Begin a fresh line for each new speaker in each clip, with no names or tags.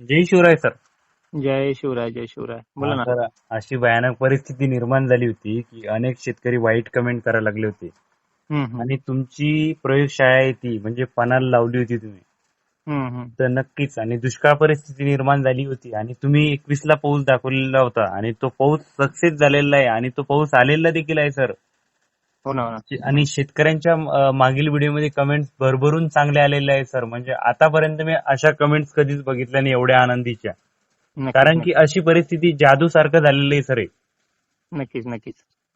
जय Shivrai sir.
जय शिवराय जय शिवराय. बोला ना.
सर अशी भयानक परिस्थिती निर्माण झाली होती की अनेक शेतकरी वाईट कमेंट करायला लागले होते.
हम्म,
आणि तुमची प्रयोगशाळा आहे ती म्हणजे पणाला लावली होती तुम्ही.
हम्म, हम्म.
तर नक्कीच आणि दुष्काळ परिस्थिती निर्माण झाली होती. आणि तुम्ही एकवीस ला पाऊस दाखवलेला होता. आणि तो पाऊस सक्सेस झालेला आहे. आणि तो पाऊस आलेला देखील आहे सर.
हो ना हो
आणि शेतकऱ्यांच्या मागील व्हिडिओमध्ये कमेंट्स भरभरून चांगले आलेले आहे सर म्हणजे आतापर्यंत मी अशा कमेंट्स कधीच बघितल्या नाही एवढ्या आनंदीच्या. कारण की अशी परिस्थिती जादू सारखं झालेलं आहे सर.
नक्कीच नक्कीच.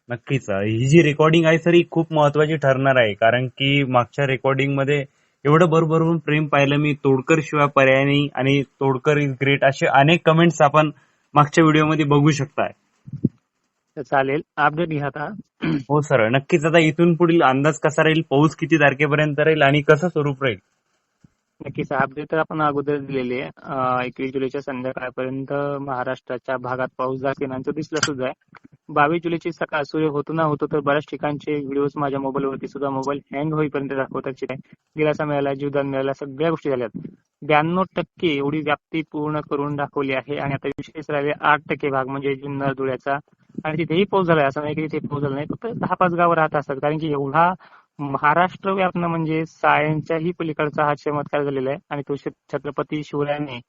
नक्कीच ही जी रेकॉर्डिंग आहे सर ही खूप महत्वाची ठरणार आहे. कारण की मागच्या रेकॉर्डिंगमध्ये एवढं भरभरून प्रेम पाहिलं मी. तोडकर शिवाय पर्याय नाही आणि तोडकर इज ग्रेट असे अनेक कमेंट्स आपण मागच्या व्हिडिओमध्ये बघू शकताय.
चालेल. अपडेट घ्या आता
हो सर नक्कीच. आता इथून पुढील अंदाज कसा राहील? पाऊस किती तारखेपर्यंत राहील आणि कसं स्वरूप राहील?
नक्कीच. अपडेट तर आपण अगोदर दिलेली आहे. एकवीस जुलैच्या संध्याकाळपर्यंत महाराष्ट्राच्या भागात पाऊस दाखविनांचं दिसलं सुद्धा आहे. बावीस जुलैची सकाळ सूर्य होतो ना होतो तर बऱ्याच ठिकाणचे व्हिडिओज माझ्या मोबाईलवरती सुद्धा मोबाईल हँग होईपर्यंत दाखवतात दिलासा मिळाला जीवदान मिळाला सगळ्या गोष्टी झाल्यात ब्याण्णव टक्के एवढी व्याप्ती पूर्ण करून दाखवली आहे आणि आता विशेष राहिले आठ टक्के भाग म्हणजे जुन्नर धुळ्याचा आणि तिथेही पाऊस झालाय असं नाही की तिथे पाऊस झाला नाही फक्त दहा पाच गावं राहत असतात. कारण की एवढा महाराष्ट्र व्यापन म्हणजे सायन्सच्याही पलीकडचा हा चमत्कार झालेला आहे आणि तो छत्रपती शिवरायांनी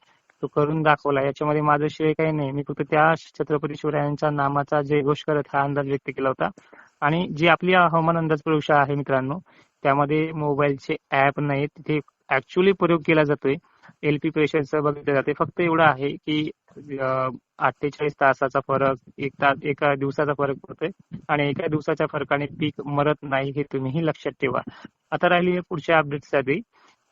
तो करून दाखवला याच्यामध्ये माझं श्रेय काही नाही. मी फक्त त्या छत्रपती शिवरायांच्या नामाचा जयघोष करत हा अंदाज व्यक्त केला होता. आणि जी आपली हवामान अंदाज प्रयोगशाळा आहे मित्रांनो त्यामध्ये मोबाईलचे ऍप नाही तिथे ऍक्च्युअली प्रयोग केला जातोय. एलपी प्रेशरचं बघितलं जाते. फक्त एवढं आहे की अठ्ठेचाळीस तासाचा फरक एक तास एका दिवसाचा फरक पडतोय आणि एका दिवसाच्या फरकाने पीक मरत नाही हे तुम्हीही लक्षात ठेवा. आता राहिली पुढच्या अपडेटसाठी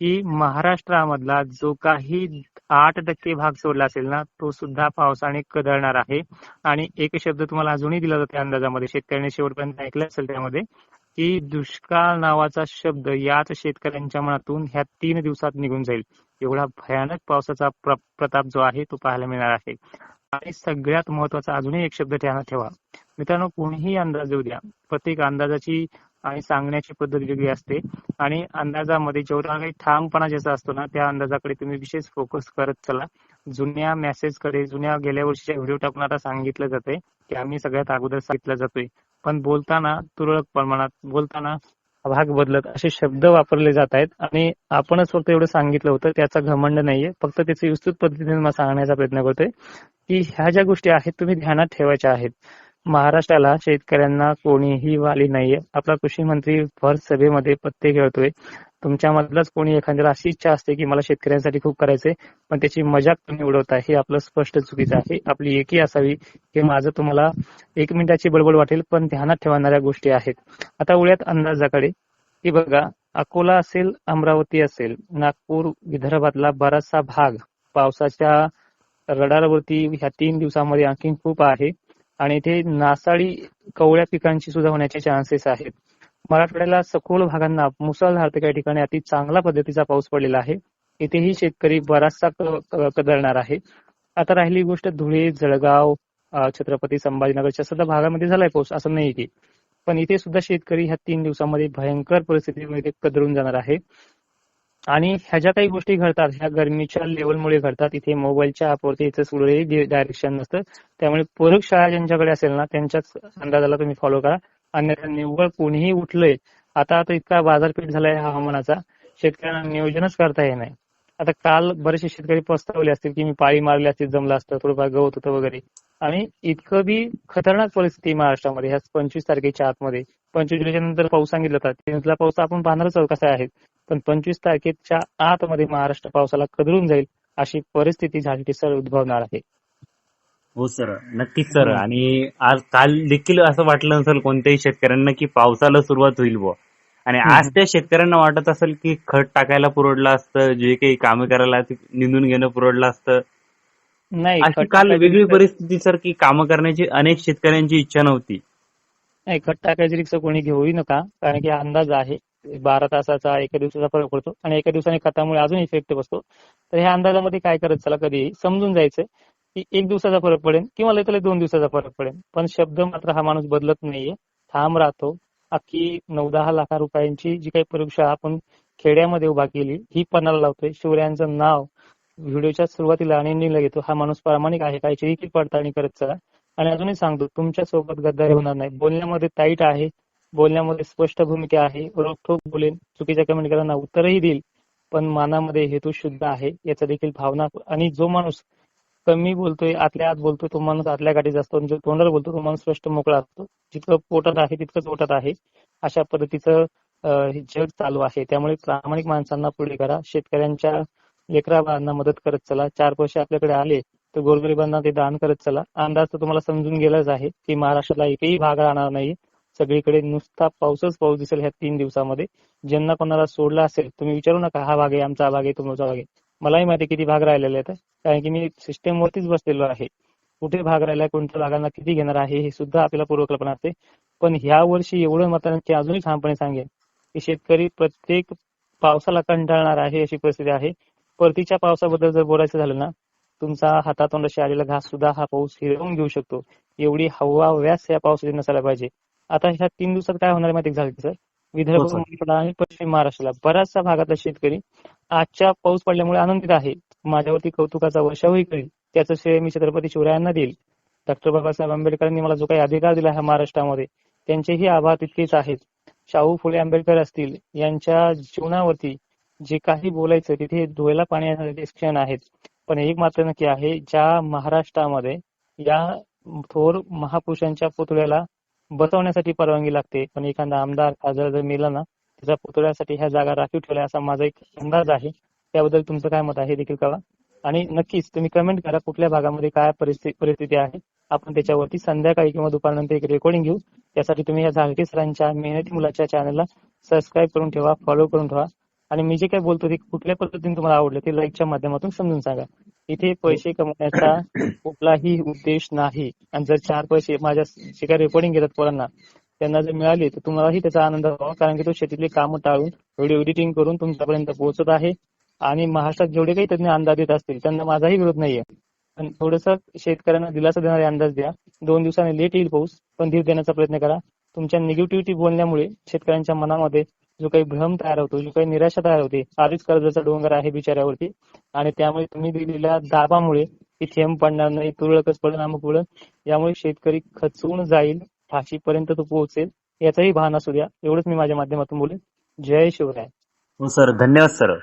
की महाराष्ट्रामधला जो काही आठ टक्के भाग सोडला असेल ना तो सुद्धा पावसाने कदळणार आहे. आणि एक शब्द तुम्हाला अजूनही दिला जातो अंदाजामध्ये शेतकऱ्यांनी शेवटपर्यंत ऐकलं असेल त्यामध्ये की दुष्काळ नावाचा शब्द याच शेतकऱ्यांच्या मनातून ह्या तीन दिवसात निघून जाईल. एवढा भयानक पावसाचा प्र- प्रताप जो आहे तो पाहायला मिळणार आहे. आणि सगळ्यात महत्त्वाचा अजूनही एक शब्द ध्यानात ठेवा. मित्रांनो कोणीही अंदाज देऊ द्या. प्रत्येक अंदाजाची आणि सांगण्याची पद्धत वेगळी असते. आणि अंदाजामध्ये जेवढा काही ठामपणा ज्याचा असतो ना त्या अंदाजाकडे तुम्ही विशेष फोकस करत चला. जुन्या मेसेजकडे जुन्या गेल्या वर्षीच्या व्हिडिओ टाकून आता सांगितलं जातंय की आम्ही सगळ्यात अगोदर सांगितलं जातोय. पण बोलताना तुरळक प्रमाणात बोलताना भाग बदलत असे शब्द वापरले जात आहेत. आणि आपणच फक्त एवढं सांगितलं होतं त्याचा घमंड नाहीये. फक्त त्याचे विस्तृत पद्धतीने मला सांगण्याचा प्रयत्न करतोय की ह्या ज्या गोष्टी आहेत तुम्ही ध्यानात ठेवायच्या आहेत. महाराष्ट्राला शेतकऱ्यांना कोणीही वाली नाहीये. आपला कृषी मंत्री भर सभेमध्ये पत्ते खेळतोय. तुमच्यामधलाच कोणी एखाद्याला अशी इच्छा असते की मला शेतकऱ्यांसाठी खूप करायचंय पण त्याची मजाक तुम्ही उडवताय हे आपलं स्पष्ट चुकीचं आहे. आपली एकी असावी की माझं तुम्हाला एक मिनिटाची बडबड वाटेल पण ध्यानात ठेवणाऱ्या गोष्टी आहेत. आता उळ्यात अंदाजाकडे. की बघा अकोला असेल अमरावती असेल नागपूर विदर्भातला बराचसा भाग पावसाच्या रडारवरती ह्या तीन दिवसामध्ये आणखी खूप आहे. आणि इथे नासाळी कवळ्या पिकांची सुद्धा होण्याचे चान्सेस आहेत. मराठवाड्याला सखोल भागांना मुसळधार ते काही ठिकाणी अति चांगल्या पद्धतीचा पाऊस पडलेला आहे. इथेही शेतकरी बराचसा कदरणार आहे. आता राहिली गोष्ट धुळे जळगाव छत्रपती संभाजीनगरच्या सध्या भागामध्ये झालाय पाऊस असं नाही की. पण इथे सुद्धा शेतकरी ह्या तीन दिवसामध्ये भयंकर परिस्थितीमध्ये कदरून जाणार आहे. आणि ह्या ज्या काही गोष्टी घडतात ह्या गरमीच्या लेवलमुळे घडतात इथे मोबाईलच्या ऍपवरती इथे सुरळीत डायरेक्शन नसतं. त्यामुळे प्रयोगशाळा ज्यांच्याकडे असेल ना त्यांच्याच अंदाजाला तुम्ही फॉलो करा. अन्यथा निव्वळ कोणीही उठलंय आता आता इतका बाजारपेठ झालाय हवामानाचा शेतकऱ्यांना नियोजनच करता येत नाही. आता काल बरेचसे शेतकरी पस्तावले असतील की मी पाळी मारली असती जमलं असतं थोडंफार गवत होतं वगैरे. आणि इतकं बी खतरनाक परिस्थिती महाराष्ट्रामध्ये. ह्या पंचवीस तारखेच्या आतमध्ये पंचवीस जुलैच्या नंतर पाऊस सांगितला होता त्यानंतरला पाऊस आपण पाहणारच आहोत कसा आहे. पण पंचवीस तारखेच्या आतमध्ये महाराष्ट्र पावसाला कदरून जाईल अशी परिस्थिती झाली सर उद्भवणार आहे.
हो सर. नक्कीच सर. आणि आज काल देखील असं वाटलं नसेल कोणत्याही शेतकऱ्यांना की पावसाला सुरुवात होईल बुवा. आणि. आज त्या शेतकऱ्यांना वाटत असेल की खत टाकायला पुरवडलं असतं जे काही कामं करायला ते निंदून घेणं पुरवडलं असतं.
नाही
अशी
खत
काल
टाकायची
वेगळी
रिक्षा-
परिस्थिती सर की कामं करण्याची अनेक शेतकऱ्यांची इच्छा नव्हती.
नाही खत टाकायची रिक्षा कोणी घेऊही नका कारण की हा अंदाज आहे. बारा तासाचा एका दिवसाचा फरक पडतो. आणि एका दिवसाने खतामुळे अजून इफेक्ट बसतो. तर ह्या अंदाजामध्ये काय करत चला कधी? समजून जायचं. की एक दिवसाचा फरक पडेल किंवा लय दोन दिवसाचा फरक पडेल. पण शब्द मात्र हा माणूस बदलत नाहीये. ठाम राहतो. अख्खी नऊ दहा लाख रुपयांची जी काही परीक्षा आपण खेड्यामध्ये उभा केली ही पणाला लावतोय. शिवरायांचं नाव व्हिडिओच्या सुरुवातीला आणि एंडिंगला घेतो. हा माणूस प्रामाणिक आहे काहीची देखील पडताळणी करत चला. आणि अजूनही सांगतो तुमच्यासोबत गद्दारी होणार नाही. बोलण्यामध्ये टाईट आहे. बोलण्यामध्ये स्पष्ट भूमिका आहे. रोखोक बोलेन. चुकीच्या कमेंट करांना उत्तरही देईल. पण मनामध्ये हेतू शुद्ध आहे. याचा देखील भावना आणि जो माणूस कमी बोलतोय आतल्या आत बोलतोय तो माणूस आतल्या गाठीच असतो जो तोंडाला बोलतो तो माणूस स्पष्ट मोकळा असतो. जितकं पोटात आहे तितकंच ओटात आहे. अशा पद्धतीचं जग चालू आहे. त्यामुळे प्रामाणिक माणसांना पुढे करा. शेतकऱ्यांच्या लेकराबाळांना मदत करत चला. चार पैसे आपल्याकडे आले तर गोरगरिबांना ते दान करत चला. अंदाज तर तुम्हाला समजून गेलाच आहे की महाराष्ट्राला एकही भाग राहणार नाही. सगळीकडे नुसता पाऊसच पाऊस दिसेल ह्या तीन दिवसामध्ये. ज्यांना कोणाला सोडला असेल तुम्ही विचारू नका हा भाग आहे आमचा भाग आहे तुमचा भाग आहे. मलाही माहिती किती भाग राहिलेले आहेत. कारण की मी सिस्टम वरतीच बसलेलो आहे. कुठे भाग राहिला कोणत्या भागांना किती घेणार आहे हे सुद्धा आपल्याला पूर्वकल्पना असते. पण ह्या वर्षी एवढं मतांची अजूनही ठामपणे सांगेन की शेतकरी प्रत्येक पावसाला कंटाळणार आहे अशी परिस्थिती आहे. परतीच्या पावसाबद्दल जर बोलायचं झालं ना तुमचा हातातोंडाशी आलेला घास सुद्धा हा पाऊस हिरवून घेऊ शकतो. एवढी हवा व्यास या पावसाची नसायला पाहिजे. आता ह्या तीन दिवसात काय होणार आहे माहिती झालं सर? विदर्भ
हो.
मराठवाडा आणि पश्चिम महाराष्ट्राला. बऱ्याचशा भागातला शेतकरी आजच्या पाऊस पडल्यामुळे आनंदित आहे. माझ्यावरती कौतुकाचा वर्षावही करेल. त्याचं श्रेय मी छत्रपती शिवरायांना देईल. डॉक्टर बाबासाहेब आंबेडकरांनी मला जो काही अधिकार दिला ह्या महाराष्ट्रामध्ये त्यांचेही आभार तितकेच आहेत. शाहू फुले आंबेडकर असतील यांच्या जीवनावरती जे काही बोलायचं तिथे डोळ्याला पाणी येणारे क्षण आहेत. पण एक मात्र नक्की आहे ज्या महाराष्ट्रामध्ये या थोर महापुरुषांच्या पुतळ्याला बसवण्यासाठी परवानगी लागते. पण एखादा आमदार खासदार जर मेला ना त्याच्या पुतळ्यासाठी ह्या जागा राखीव ठेवल्या असा माझा एक अंदाज आहे. त्याबद्दल तुमचं काय मत आहे हे देखील कळवा. आणि नक्कीच तुम्ही कमेंट करा कुठल्या भागामध्ये काय परिस्थिती परिस्थिती आहे. आपण त्याच्यावरती संध्याकाळी किंवा दुपारनंतर एक रेकॉर्डिंग घेऊ. त्यासाठी तुम्ही या झाडके सरांच्या मेहनती मुलाच्या चॅनलला सबस्क्राईब करून ठेवा फॉलो करून ठेवा. आणि मी जे काही बोलतो ते कुठल्या पद्धतीने तुम्हाला आवडलं ते लाईकच्या माध्यमातून समजून सांगा. इथे पैसे कमवण्याचा कुठलाही उद्देश नाही. आणि जर चार पैसे माझ्या जे काही रेकॉर्डिंग घेतात पोरांना त्यांना जर मिळाले तर तुम्हालाही त्याचा आनंद व्हावा. कारण की तो शेतीतली कामं टाळून व्हिडिओ एडिटिंग करून तुमच्यापर्यंत पोहोचत आहे. आणि महाराष्ट्रात जेवढे काही तज्ञ अंदाज देत असतील त्यांना माझाही विरोध नाहीये. पण थोडस शेतकऱ्यांना दिलासा देणारे अंदाज द्या. दोन दिवसांनी लेट येईल पाऊस पण धीर देण्याचा प्रयत्न करा. तुमच्या निगेटिव्हिटी बोलण्यामुळे शेतकऱ्यांच्या मनामध्ये जो काही भ्रम तयार होतो जो काही निराशा तयार होते आधीच कर्जाचा डोंगर आहे बिचाऱ्यावरती. आणि त्यामुळे तुम्ही दिलेल्या दाबामुळे ती थेंब पडणार नाही तुरळकच पडेल अमुक पडेल यामुळे शेतकरी खचून जाईल फाशीपर्यंत तो पोहोचेल याचाही भान असू द्या. एवढंच मी माझ्या माध्यमातून बोलेन. जय शिवराय.
हो सर. धन्यवाद सर.